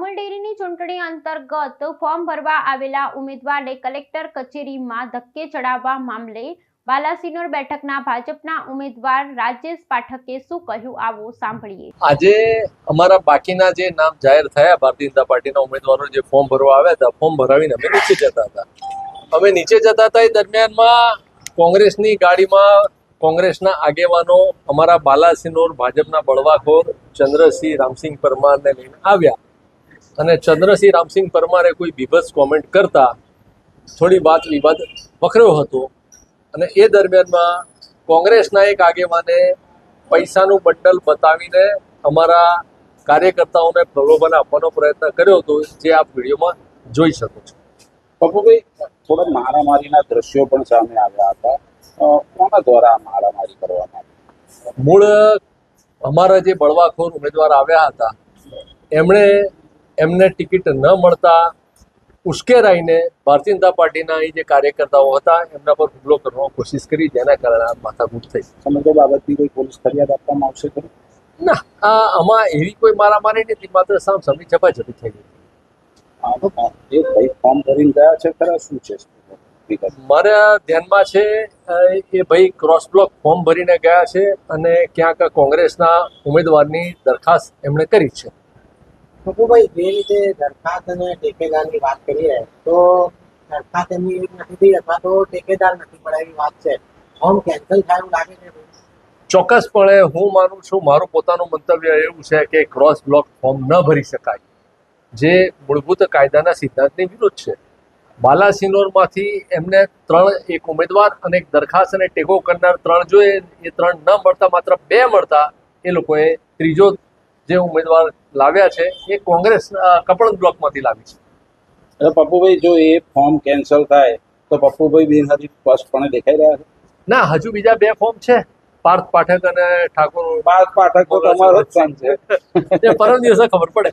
અમૂલ ડેરીની ચૂંટણી અંતર્ગત ફોર્મ ભરવા આવેલા ઉમેદવારને કલેક્ટર કચેરીમાં ધક્કે ચડાવવા મામલે બાલાસિનોર બેઠકના ભાજપના ઉમેદવાર રાજેશ પાઠકે શું કહ્યું આવો સાંભળીએ. આજે અમારા બાકીના જે નામ જાહેર થયા, ભારતીય જનતા પાર્ટીના ઉમેદવારો જે ફોર્મ ભરવા આવ્યા હતા, ફોર્મ ભરાવીને અમે નીચે જતા હતા. અમે નીચે જતા હતા એ દરમિયાનમાં કોંગ્રેસની ગાડીમાં કોંગ્રેસના આગેવાનો અમારા બાલાસિનોર ભાજપના બળવાખોર ચંદ્રસિંહ, રામસિંહ પરમારને લઈને આવ્યા. અને ચંદ્રસિંહ રામસિંહ પરમારે કોઈ બીભત્સ કોમેન્ટ કરતા થોડી વાત વિવાદ વખર્યો હતો. અને એ દરમિયાનમાં કોંગ્રેસના એક આગેવાને પૈસાનું બંડલ બતાવીને અમારા કાર્યકર્તાઓને પ્રલોભન આપવાનો પ્રયત્ન કર્યો હતો જે આપ વિડીયોમાં જોઈ શકો છો. પપ્પુભાઈ થોડા મારામારીના દ્રશ્યો પણ સામે આવ્યા હતા. કોના દ્વારા મારામારી કરવામાં આવી? મૂળ અમારા જે બળવાખોર ઉમેદવાર આવ્યા હતા એમણે એમને ટિકિટ ન મળતા ઉશ્કેરાઈને ભારતીય જનતા પાર્ટીના અહીં જે કાર્યકર્તાઓ હતા એમના પર હુમલો કરવાની કોશિશ કરી જેના કારણે આ માથાકૂટ થઈ. સમગ્ર બાબતની કોઈ પોલીસ ફરિયાદ આપવામાં આવશે ખરી? ના આ આમાં એવી કોઈ મારામારી નથી માત્ર સામ સામે ઝપાઝપી થઈ ગઈ. ભાઈ ફોર્મ ભરીને ગયા છે ખરા? શું છે? મારા ધ્યાનમાં છે એ ભાઈ ક્રોસ બ્લોક ફોર્મ ભરીને ગયા છે અને ક્યાંક કોંગ્રેસના ઉમેદવારની દરખાસ્ત એમણે કરી છે. પપ્પુભાઈ જે રીતે દરખાસ્ત અને ટેકેદારની વાત કરીએ, તો દરખાસ્ત એમની નથી થઈ, અથવા તો ટેકેદાર નથી મળે એવી વાત છે. ફોર્મ કેન્સલ થાય એવું લાગે છે ચોક્કસપણે હું માનું છું, મારું પોતાનું મંતવ્ય એવું છે કે ક્રોસ બ્લોક ફોર્મ ન ભરી શકાય. જે મૂળભૂત કાયદાના સિદ્ધાંતની વિરુદ્ધ છે. બાલાસિનોરમાંથી એમને ત્રણ એક ઉમેદવાર અને એક દરખાસ્ત અને ટેકો કરનાર ત્રણ જોઈએ એ ત્રણ ન મળતા, માત્ર બે મળતા, એ લોકોએ ત્રીજો જે ઉમેદવાર લાવ્યા છે એ કોંગ્રેસ કપડ બ્લોકમાંથી લાવી છે. એટલે પપ્પુભાઈ જો એ ફોર્મ કેન્સલ થાય તો પપ્પુભાઈ બિનહરીફ સ્પષ્ટપણે દેખાઈ રહ્યા છે? ના હજુ બીજા બે ફોર્મ છે. પાર્થ પાઠક અને ઠાકોર પાર્થ પાઠક તો તમારો જ સન છે. પરમ દિવસે ખબર પડે.